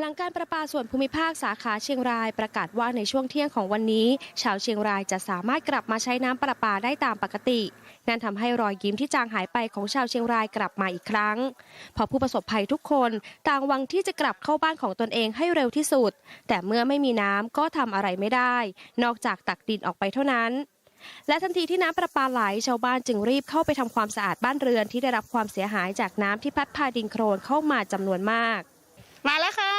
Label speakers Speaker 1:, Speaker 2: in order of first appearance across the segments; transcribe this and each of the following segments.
Speaker 1: หลังการประปาส่วนภูมิภาคสาขาเชียงรายประกาศว่าในช่วงเที่ยงของวันนี้ ชาวเชียงรายจะสามารถกลับมาใช้น้ำประปาได้ตามปกติ นั่นทำให้รอยยิ้มที่จางหายไปของชาวเชียงรายกลับมาอีกครั้งเพราะผู้ประสบภัยทุกคนต่างหวังที่จะกลับเข้าบ้านของตนเองให้เร็วที่สุด แต่เมื่อไม่มีน้ำก็ทำอะไรไม่ได้ นอกจากตักดินออกไปเท่านั้นและทันทีที่น้ำประปาไหลชาวบ้านจึงรีบเข้าไปทำความสะอาดบ้านเรือนที่ได้รับความเสียหายจากน้ำที่พัดพาดินโคลนเข้ามาจำนวนมาก
Speaker 2: มาแล้วค่ะ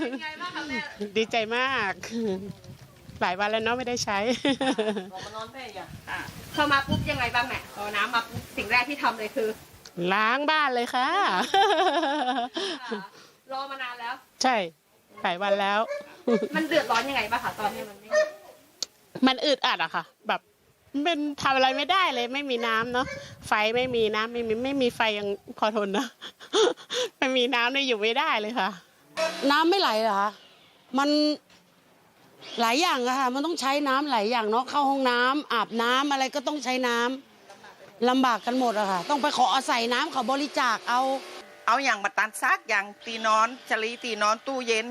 Speaker 1: เป็นไงบ้างคะแม่
Speaker 2: ดีใจมาก หลายวันแล้วเนาะไม่ได้ใช้
Speaker 1: พอมาปุ๊บยังไงบ้างแม่พอน้ำมาปุ๊บสิ่งแรกที่ทำเลยคือ
Speaker 2: ล้างบ้านเลยค่ะ
Speaker 1: รอมานานแล้ว
Speaker 2: ใช่ หลายวันแล้ว
Speaker 1: มันเดือดร้อนยังไงบ้างคะตอนนี้มันไม่
Speaker 2: มันอึดอัดอะค่ะ แบบเป็นทำอะไรไม่ได้เลยไม่มีน้ำเนาะไฟไม่มีน้ำไม่มีไม่มีไฟยังพอทนนะ ไม่มีน้ำเนี่ยอยู่ไม่ได้เลยค่ะ
Speaker 3: น้ำไม่ไหลเหรอคะมันหลายอย่างอะค่ะ มันต้องใช้น้ำหลายอย่างเนาะเข้าห้องน้ำอาบน้ำอะไรก็ต้องใช้น้ำลำบากกันหมดอะค่ะ ต้องไปขออาศัยน้ำเขาบริจาคเอา
Speaker 4: เอาอย่างมาตันซักอย่างตีนอนชลีตีนอนตู้เย็น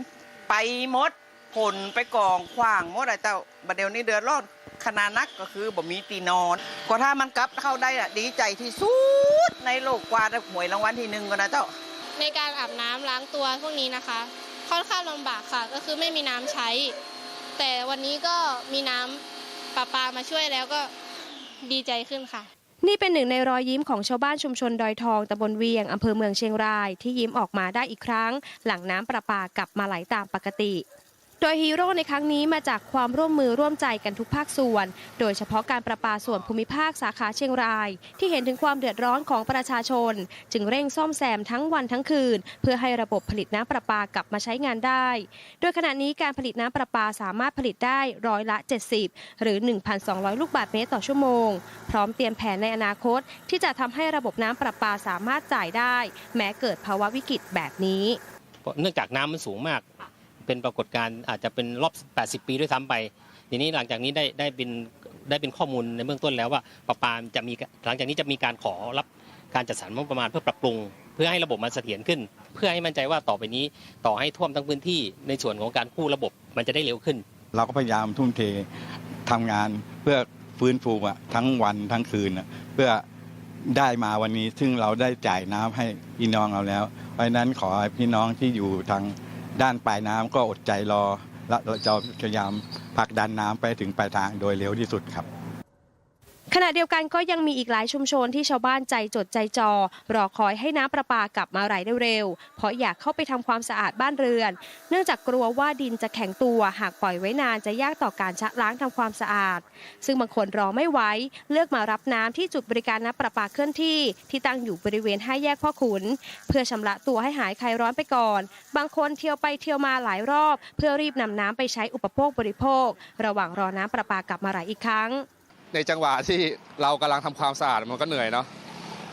Speaker 4: ไปหมดผลไปกองขวางหมดอะเจ้าบัดเดี๋ยวนี้เดือดร้อนขนาดนักก็คือบ่มีตีนอนก็ถ้ามันกลับเข้าได้อะดีใจที่สุดในโลกกว่าได้หวยรางวัลที่หนึ่งก็นะเจ้า
Speaker 5: ในการอาบน้ำล้างตัวพวกนี้นะคะ ค่อนข้างลำบากค่ะ ก็คือไม่มีน้ำใช้ แต่วันนี้ก็มีน้ำประปามาช่วยแล้วก็ดีใจขึ้นค่ะ
Speaker 1: นี่เป็นหนึ่งในรอยยิ้มของชาวบ้านชุมชนดอยทองตำบลเวียงอำเภอเมืองเชียงราย ที่ยิ้มออกมาได้อีกครั้ง หลังน้ำประปากลับมาไหลตามปกติ โดยฮีโร่ในครั้งนี้มาจากความร่วมมือร่วมใจกันทุกภาคส่วน โดยเฉพาะการประปาส่วนภูมิภาคสาขาเชียงราย ที่เห็นถึงความเดือดร้อนของประชาชน จึงเร่งซ่อมแซมทั้งวันทั้งคืน เพื่อให้ระบบผลิตน้ำประปากลับมาใช้งานได้ โดยขณะนี้การผลิตน้ำประปาสามารถผลิตได้ร้อยละ 70 หรือ 1,200 ลูกบาศก์เมตรต่อชั่วโมง พร้อมเตรียมแผนในอนาคต ที่จะทำให้ระบบน้ำประปาสามารถจ่ายได้ แม้เกิดภาวะวิกฤตแบบนี้
Speaker 6: เพราะเนื่องจากน้ำมันสูงมาก เป็นปรากฏการณ์อาจจะเป็นรอบ 80 ปีด้วยซ้ำไป ทีนี้หลังจากนี้ได้ได้เป็นได้เป็นข้อมูลในเบื้องต้นแล้วว่าประปาจะมีหลังจากนี้จะมีการขอรับการจัดสรรงบประมาณเพื่อปรับปรุง เพื่อให้ระบบมันเสถียรขึ้น เพื่อให้มั่นใจว่าต่อไปนี้ต่อให้ท่วมทั้งพื้นที่ในส่วนของการกู้ระบบมันจะได้เร็วขึ้น
Speaker 7: เราก็พยายามทุ่มเททำงานเพื่อฟื้นฟูอะทั้งวันทั้งคืนอะเพื่อได้มาวันนี้ซึ่งเราได้จ่ายน้ำให้พี่น้องเราแล้ว เพราะฉะนั้นขอให้พี่น้องที่อยู่ทาง ด้านปลายน้ำก็อดใจรอและเราจะพยายามผลักดันน้ำไปถึงปลายทางโดยเร็วที่สุดครับ
Speaker 1: ขณะเดียวกันก็ยังมีอีกหลายชุมชนที่ชาวบ้านใจจดใจจอ รอคอยให้น้ำประปากลับมาไหลเร็วๆ เพราะอยากเข้าไปทำความสะอาดบ้านเรือน เนื่องจากกลัวว่าดินจะแข็งตัวหากปล่อยไว้นานจะยากต่อการชะล้างทำความสะอาด ซึ่งบางคนรอไม่ไหวเลือกมารับน้ำที่จุดบริการน้ำประปาเคลื่อนที่ ที่ตั้งอยู่บริเวณห้าแยกพ่อขุน เพื่อชำระตัวให้หายคลายร้อนไปก่อน บางคนเที่ยวไปเที่ยวมาหลายรอบ เพื่อรีบนำน้ำไปใช้อุปโภคบริโภค ระหว่างรอน้ำประปากลับมาไหลอีกครั้ง
Speaker 8: ในจังหวะที่เรากำลังทำความสะอาดมันก็เหนื่อยเนาะ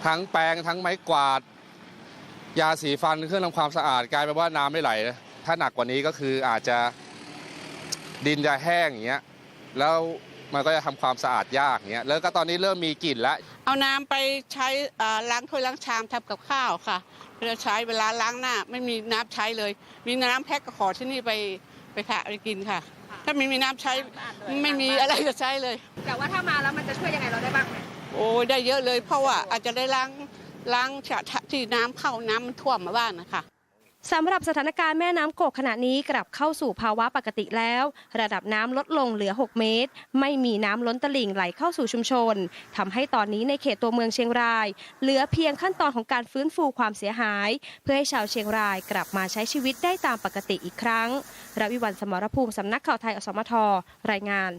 Speaker 8: ทั้งแปรงทั้งไม้กวาด ยาสีฟันเครื่องทำความสะอาดกลายเป็นว่าน้ำไม่ไหล ถ้าหนักกว่านี้ก็คืออาจจะดินจะแห้งอย่างเงี้ยแล้วมันก็จะทำความสะอาดยากเงี้ยแล้วก็ตอนนี้เริ่มมีกลิ่นแล้ว
Speaker 2: เอาน้ำไปใช้ล้างถ้วยล้างชามทำกับข้าวค่ะเราใช้เวลาล้างหน้าไม่มีน้ำใช้เลย มีน้ำแพ็คก็ขอที่นี่ไป ไปค่ะไปกินค่ะ ถ้าไม่มีน้ำใช้ไม่มีอะไรจะใช้เลย
Speaker 1: แต่ว่าถ้ามาแล้วมันจะช่วยยังไงเราได้บ้าง
Speaker 2: โอ้ยได้เยอะเลยเพราะว่าอาจจะได้ล้างล้างฉะที่น้ำเข้าน้ำมันท่วมมาบ้างนะคะ
Speaker 1: สำหรับสถานการณ์แม่น้ำโกกขณะนี้กลับเข้าสู่ภาวะปกติแล้ว ระดับน้ำลดลงเหลือ 6 เมตร ไม่มีน้ำล้นตลิ่งไหลเข้าสู่ชุมชนทำให้ตอนนี้ในเขตตัวเมืองเชียงราย เหลือเพียงขั้นตอนของการฟื้นฟูความเสียหาย เพื่อให้ชาวเชียงรายกลับมาใช้ชีวิตได้ตามปกติอีกครั้งรวิวันสมรภูมิสำนักข่าวไทยอสมทรายงาน